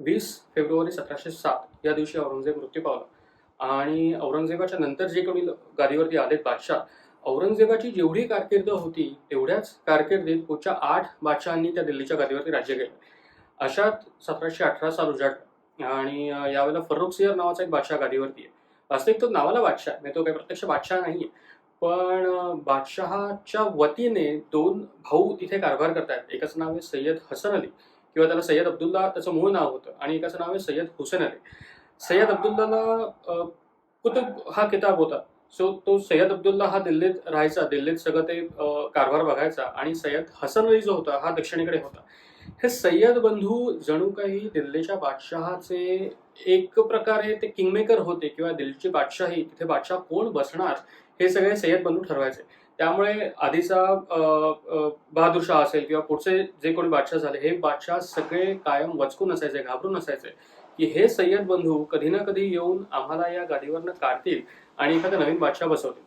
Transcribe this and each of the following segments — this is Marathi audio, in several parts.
वीस फेब्रुवारी सतराशे सात या दिवशी औरंगजेब मृत्यू पावला. आणि औरंगजेबाच्या नंतर जे कोणी गादीवरती आलेत बादशाह औरंगजेबाची जेवढी कारकीर्द होती तेवढ्याच कारकिर्दीत पुढच्या आठ बादशहांनी त्या दिल्लीच्या गादीवरती राज्य केलं. अशात सतराशे अठरा साल उजाडला आणि यावेळेला फर्रुख सिंह नावाचा एक बादशाह गादीवरती आहे. वास्तविक तो नावाला बादशाह नाही म्हणजे तो काही प्रत्यक्ष बादशाह नाही पण बादशहाच्या वतीने दोन भाऊ तिथे कारभार करतायत. एकाचं नाव आहे सय्यद हसन अली किंवा त्याला सय्यद अब्दुल्ला त्याचं मूळ नाव होतं. आणि एकाचं नाव आहे सय्यद हुसेन अली. सय्यद अब्दुल्लाला कुतुब हा किताब होता. सो तो सय्यद अब्दुल्ला हा दिल्लीत राहायचा. दिल्लीत सगळं ते कारभार बघायचा. आणि सय्यद हसन अली जो होता हा दक्षिणेकडे होता. हे सय्यद बंधू जणू काही दिल्लीच्या बादशहाचे एक प्रकारे ते किंगमेकर होते किंवा दिल्लीची बादशाही तिथे बादशाह कोण बसणार हे सगळे सय्यद बंधू ठरवायचे. त्यामुळे आधीचा अं, असेल किंवा पुढचे जे कोणी बादशाह झाले हे बादशाह सगळे कायम वचकून असायचे घाबरून असायचे. की हे सय्यद बंधू कधी ना कधी येऊन आम्हाला या गाडीवरनं काढतील आणि एखादा नवीन बादशाह बसवतील.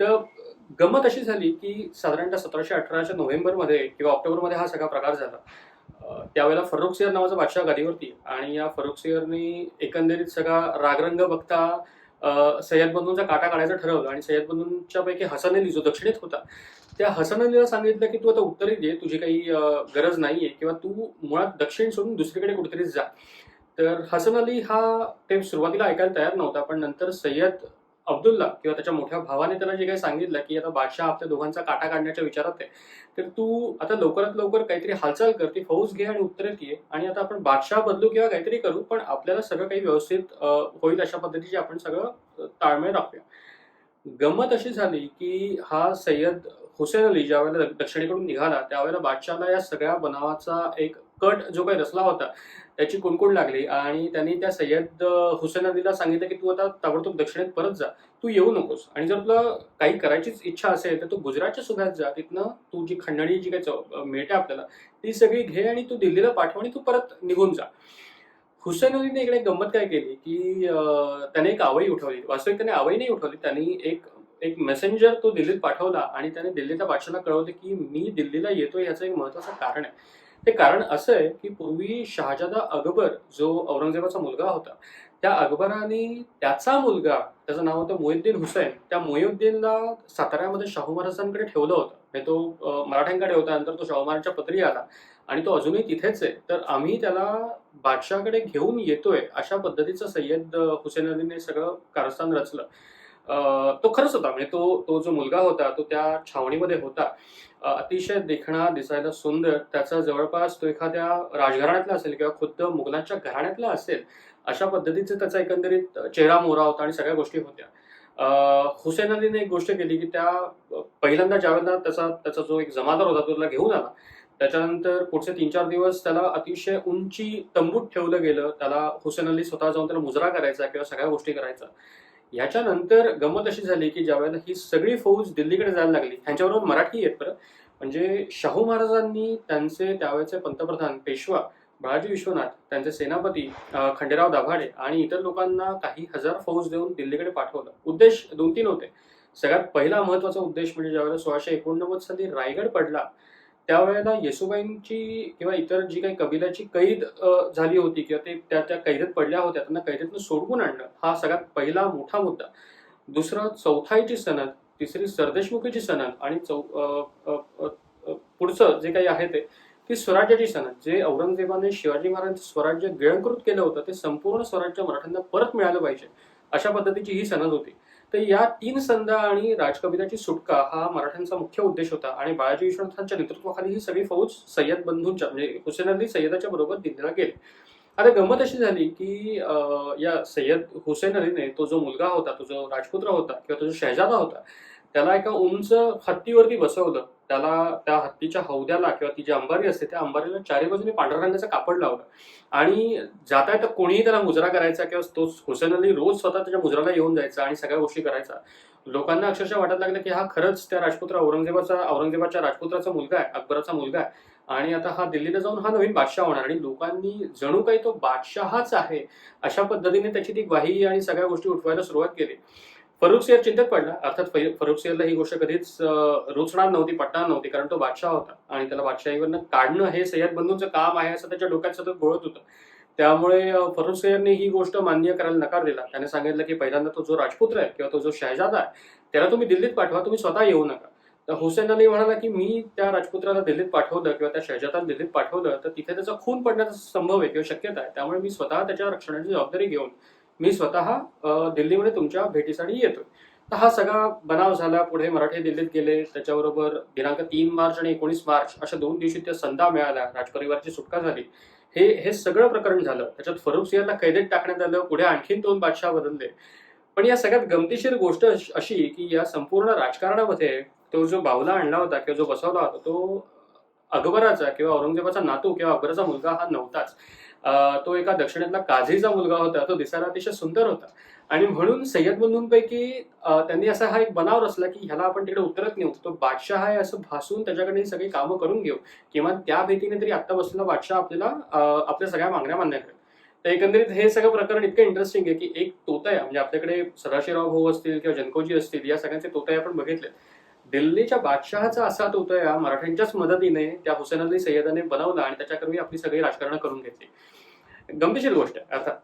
तर गंमत अशी झाली की साधारणतः सतराशे अठराच्या नोव्हेंबरमध्ये किंवा ऑक्टोबरमध्ये हा सगळा प्रकार झाला. त्यावेळेला फर्रुख सियर नावाचा बादशाह गादीवरती आणि या फर्रुख सियरनी एकंदरीत सगळा रागरंग बघता सय्यद बंधूंचा काटा काढायचं ठरवलं आणि सय्यद बंधूंच्या पैकी हसन अली जो दक्षिणेत होता त्या हसन अलीला सांगितलं की तू आता उत्तरेत ये तुझी काही गरज नाहीये किंवा तू मुळात दक्षिण सोडून दुसरीकडे कुठेतरी जा. तर हसन अली हा ते सुरुवातीला ऐकायला तयार नव्हता पण नंतर सय्यद अब्दुल्ला किंवा त्याच्या मोठ्या भावाने त्यांना जे काही सांगितलं की आता बादशाह आपल्या दोघांचा काटा काढण्याच्या विचारात आहे तर तू आता लवकरात लवकर काहीतरी हालचाल कर ती फौज घे आणि उत्तरेत ये आणि आता आपण बादशाह बदलू किंवा काहीतरी करू पण आपल्याला सगळं काही व्यवस्थित होईल अशा पद्धतीचे आपण सगळं ताळमेळ राखूया. गंमत अशी झाली की हा सय्यद हुसेन अली ज्यावेळेला दक्षिणेकडून निघाला त्यावेळेला बादशाहला या सगळ्या बनावाचा एक कट जो काही रचला होता त्याची कुणकुण लागली आणि त्यांनी त्या सय्यद हुसेन अलीला सांगितलं की तू आता ताबडतोब दक्षिणेत परत जा तू येऊ नकोस. आणि जर तुला काही करायचीच इच्छा असेल तर तू गुजरातच्या सुभ्यात जा. तिथनं तू जी खंडणी जी काही चौ- मिळते आपल्याला ती सगळी घे आणि तू दिल्लीला पाठव आणि तू परत निघून जा. हुसेन अलीने इकडे गंमत काय केली की त्याने एक आवई उठवली. वास्तविक त्याने आवई नाही उठवली त्यांनी एक एक मेसेंजर तो दिल्लीत पाठवला आणि त्याने दिल्लीच्या बादशाला कळवले की मी दिल्लीला येतोय याचं एक महत्वाचं कारण आहे. ते कारण असं आहे की पूर्वी शहाजादा अकबर जो औरंगजेबाचा मुलगा होता त्या अकबराने त्याचा मुलगा त्याचं नाव होतं मोहिद्दीन हुसैन त्या मोहिउद्दीनला साताऱ्यामध्ये शाहू महाराजांकडे ठेवलं होतं. म्हणजे तो मराठ्यांकडे होता नंतर तो शाहू महाराजच्या पत्री आला आणि तो अजूनही तिथेच आहे. तर आम्ही त्याला बादशाकडे घेऊन येतोय अशा पद्धतीचं सय्यद हुसेन अलीने सगळं कारस्थान रचलं. तो खरंच होता. म्हणजे तो तो जो मुलगा होता तो त्या छावणीमध्ये होता. अतिशय देखणा दिसायला सुंदर त्याचा जवळपास तो एखाद्या राजघराण्यातला असेल किंवा खुद्द मुघलांच्या घराण्यातला असेल अशा पद्धतीचा त्याचा एकंदरीत चेहरा मोहरा होता आणि सगळ्या गोष्टी होत्या. हुसेन अलीने एक गोष्ट केली की त्या पहिल्यांदा ज्यावेळेला त्याचा त्याचा जो एक जमादार होता तो त्याला घेऊन आला. त्याच्यानंतर पुढचे तीन चार दिवस त्याला अतिशय उंची तंबूत ठेवलं गेलं. त्याला हुसेन अली स्वतः जाऊन त्याला मुजरा करायचा किंवा सगळ्या गोष्टी करायचा. ह्याच्यानंतर गंमत अशी झाली की ज्यावेळेला ही सगळी फौज दिल्लीकडे जायला लागली ह्यांच्याबरोबर मराठी आहेत बरं म्हणजे शाहू महाराजांनी त्यांचे त्यावेळेचे पंतप्रधान पेशवा बाळाजी विश्वनाथ त्यांचे सेनापती खंडेराव दाभाडे आणि इतर लोकांना काही हजार फौज देऊन दिल्लीकडे पाठवलं. उद्देश दोन तीन होते. सगळ्यात पहिला महत्त्वाचा उद्देश म्हणजे ज्यावेळेला सोळाशे एकोणनव्वद साली रायगड पडला त्यावेळेला येसुबाईंची किंवा इतर जी काही कबिलाची कैद झाली होती किंवा ते त्या त्या कैदेत पडल्या होत्या त्यांना कैदेतनं सोडवून आणणं हा सगळ्यात पहिला मोठा मुद्दा. दुसरं चौथाईची सनद तिसरी सरदेशमुखीची सनद आणि चौ पुढचं जे काही आहे ते ती स्वराज्याची सनद. जे औरंगजेबाने शिवाजी महाराजांचं स्वराज्य गिळंकृत केलं होतं ते संपूर्ण स्वराज्य मराठ्यांना परत मिळालं पाहिजे. अशा पद्धतीची ही सनद होती. तर या तीन संध्या आणि राजकबिलाची सुटका हा मराठ्यांचा मुख्य उद्देश होता आणि बाळाजी विश्वनाथांच्या नेतृत्वाखाली ही सगळी फौज सय्यद बंधूंच्या म्हणजे हुसेन अली सय्यदाच्या बरोबर दिल्लीला गेले. आता गंमत अशी झाली की या सय्यद हुसेन अलीने तो जो मुलगा होता तो जो राजपुत्र होता किंवा तो जो शहजादा होता त्याला एका उंच हत्तीवरती बसवलं. त्याला त्या हत्तीच्या हौद्याला किंवा ती जी अंबारी असते त्या अंबारीला चारी बाजूने पांढऱ्या रंगाचं कापड लावलं. आणि जाता येता कोणीही त्याला मुजरा करायचा किंवा तो हुसेन अली रोज स्वतः त्याच्या मुजराला येऊन जायचा आणि सगळ्या गोष्टी करायचा. लोकांना अक्षरशः वाटत लागलं की हा खरंच त्या राजपुत्र औरंगजेबाचा औरंगजेबाच्या राजपुत्राचा मुलगा आहे अकबराचा मुलगा आहे. आणि आता हा दिल्लीला जाऊन हा नवीन बादशाह होणार आणि लोकांनी जणू काही तो बादशाहच आहे अशा पद्धतीने त्याची ती ग्वाही आणि सगळ्या गोष्टी उठवायला सुरुवात केली. फरुख सिंह चिंतेत पडला. अर्थात फरुख सिंहला ही गोष्ट कधीच रोचणार रुचणार नव्हती पटणार नव्हती कारण तो बादशाह होता. आणि त्याला बादशाहीवरनं काढणं हे सय्यद बंधूंचं काम आहे असं त्याच्या डोक्यात सतत घोळत होतं. त्यामुळे फरुख सिंहने ही गोष्ट मान्य करायला नकार दिला. त्याने सांगितलं की पहिल्यांदा तो जो राजपुत्र आहे किंवा तो जो शहजादा आहे त्याला तुम्ही दिल्लीत पाठवा तुम्ही स्वतः येऊ नका. तर हुसेन अली म्हणाला की मी त्या राजपुत्राला दिल्लीत पाठवलं किंवा त्या शहजादाला दिल्लीत पाठवलं तर तिथे त्याचा खून पडण्याचा संभव आहे किंवा शक्यता आहे. त्यामुळे मी स्वतः त्याच्या रक्षणाची जबाबदारी घेऊन मी स्वतः दिल्लीमध्ये तुमच्या भेटीसाठी येतोय. तर हा सगळा बनाव झाला. पुढे मराठे दिल्लीत गेले. त्याच्याबरोबर दिनांक तीन मार्च आणि एकोणीस मार्च अशा दोन दिवशी त्या संधा मिळाल्या राजपरिवाराची सुटका झाली. हे हे सगळं प्रकरण झालं. त्याच्यात फरुख सिंहला कैदेत टाकण्यात आलं. पुढे आणखीन दोन बादशाह बदलले. पण या सगळ्यात गमतीशीर गोष्ट अशी की या संपूर्ण राजकारणामध्ये तो जो बावला आणला होता किंवा जो बसवला होता तो अकबराचा किंवा औरंगजेबाचा नातू किंवा अकबराचा मुलगा हा नव्हताच. तो एका दक्षिणेतला काझीचा मुलगा होता तो दिसायला अतिशय सुंदर होता. आणि म्हणून सय्यद बंधूंपैकी त्यांनी असा हा एक बनाव रचला की ह्याला आपण तिकडे उतरत नेऊ तो बादशाह आहे असं भासून त्याच्याकडे सगळी कामं करून घेऊ. किंवा त्या भीतीने तरी आत्ता बसलेला बादशाह आपल्याला आपल्या सगळ्या मागण्या मान्य करेल. तर एकंदरीत हे सगळं प्रकरण इतकं इंटरेस्टिंग आहे की एक तोतया म्हणजे आपल्याकडे सदाशिवराव भाऊ असतील किंवा जनकोजी असतील या सगळ्यांचे तोतया आपण बघितले दिल्लीच्या बादशहाचा असा या मराठ्यांच्याच मदतीने त्या हुसेन अली सय्यदाने बनवला आणि त्याच्याकरवी आपली सगळी राजकारण करून घेतली. गमतीशीर गोष्ट आहे. अर्थात